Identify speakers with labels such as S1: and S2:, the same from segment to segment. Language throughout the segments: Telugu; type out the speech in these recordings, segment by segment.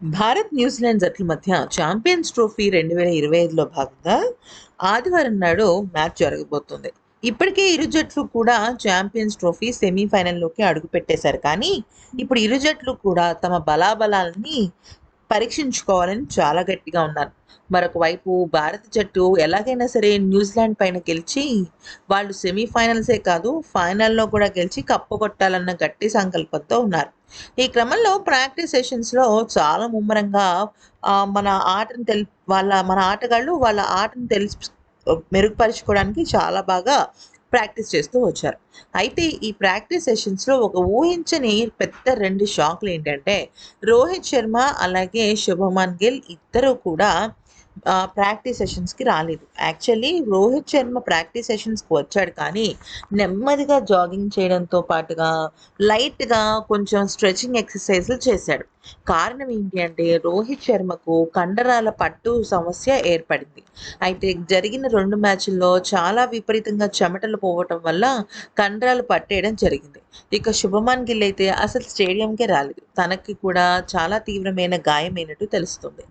S1: భారత్ న్యూజిలాండ్ జట్ల మధ్య ఛాంపియన్స్ ట్రోఫీ రెండు వేల ఇరవై ఐదులో భాగంగా ఆదివారం నాడు మ్యాచ్ జరగబోతుంది. ఇప్పటికే ఇరు జట్లు కూడా ఛాంపియన్స్ ట్రోఫీ సెమీఫైనల్లోకి అడుగుపెట్టేశారు. కానీ ఇప్పుడు ఇరు జట్లు కూడా తమ బలాబలాలని పరీక్షించుకోవాలని చాలా గట్టిగా ఉన్నారు. మరొక వైపు భారత జట్టు ఎలాగైనా సరే న్యూజిలాండ్ పైన గెలిచి వాళ్ళు సెమీఫైనల్సే కాదు ఫైనల్లో కూడా గెలిచి కప్పు కొట్టాలన్న గట్టి సంకల్పంతో ఉన్నారు. ఈ క్రమంలో ప్రాక్టీస్ సెషన్స్లో చాలా ముమ్మరంగా మన ఆటను తెలి వాళ్ళ మన ఆటగాళ్ళు వాళ్ళ ఆటను తెలిసి మెరుగుపరుచుకోవడానికి చాలా బాగా ప్రాక్టీస్ చేస్తూ వచ్చారు. అయితే ఈ ప్రాక్టీస్ సెషన్స్లో ఒక ఊహించని పెద్ద రెండు షాక్లు ఏంటంటే రోహిత్ శర్మ అలాగే శుభమన్ గిల్ ఇద్దరు కూడా ప్రాక్టీస్ సెషన్స్కి రాలేదు. యాక్చువల్లీ రోహిత్ శర్మ ప్రాక్టీస్ సెషన్స్కి వచ్చాడు కానీ నెమ్మదిగా జాగింగ్ చేయడంతో పాటుగా లైట్గా కొంచెం స్ట్రెచింగ్ ఎక్సర్సైజ్లు చేశాడు. కారణం ఏంటి అంటే రోహిత్ శర్మకు కండరాల పట్టు సమస్య ఏర్పడింది. అయితే జరిగిన రెండు మ్యాచ్ల్లో చాలా విపరీతంగా చెమటలు పోవటం వల్ల కండరాలు పట్టేయడం జరిగింది. ఇక శుభమాన్ గిల్ అయితే అసలు స్టేడియంకే రాలేదు. తనకి కూడా చాలా తీవ్రమైన గాయమైనట్టు తెలుస్తుంది.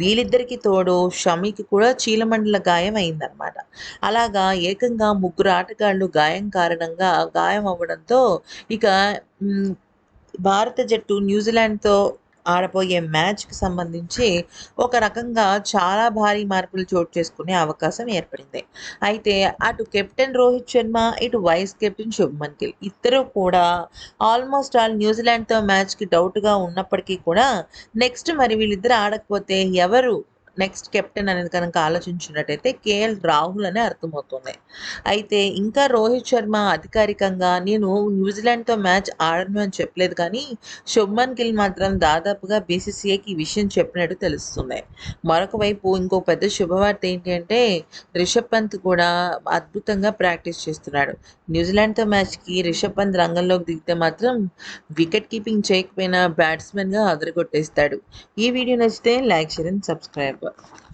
S1: వీళ్ళిద్దరికి తోడు షమీకి కూడా చీలమండల గాయం అయిందనమాట అలాగా ఏకంగా ముగ్గురు ఆటగాళ్ళు గాయం కారణంగా గాయం అవ్వడంతో ఇక భారత జట్టు న్యూజిలాండ్తో ఆడబోయే మ్యాచ్కి సంబంధించి ఒక రకంగా చాలా భారీ మార్పులు చోటు చేసుకునే అవకాశం ఏర్పడింది. అయితే అటు కెప్టెన్ రోహిత్ శర్మ ఇటు వైస్ కెప్టెన్ శుభ్మన్ గిల్ ఇద్దరు కూడా ఆల్మోస్ట్ ఆల్ న్యూజిలాండ్తో మ్యాచ్కి డౌట్గా ఉన్నప్పటికీ కూడా నెక్స్ట్ మరి వీళ్ళిద్దరు ఆడకపోతే ఎవరు నెక్స్ట్ కెప్టెన్ అనేది కనుక ఆలోచించినట్టయితే కేఎల్ రాహుల్ అనే అర్థమవుతుంది. అయితే ఇంకా రోహిత్ శర్మ అధికారికంగా నేను న్యూజిలాండ్తో మ్యాచ్ ఆడను అని చెప్పలేదు కానీ శుభ్మన్ గిల్ మాత్రం దాదాపుగా బీసీసీఐకి ఈ విషయం చెప్పినట్టు తెలుస్తుంది. మరొక వైపు ఇంకో పెద్ద శుభవార్త ఏంటి అంటే రిషబ్ పంత్ కూడా అద్భుతంగా ప్రాక్టీస్ చేస్తున్నాడు. న్యూజిలాండ్తో మ్యాచ్కి రిషబ్ పంత్ రంగంలోకి దిగితే మాత్రం వికెట్ కీపింగ్ చేయకపోయినా బ్యాట్స్మెన్గా అదరగొట్టేస్తాడు. ఈ వీడియో నచ్చితే like share and subscribe. network.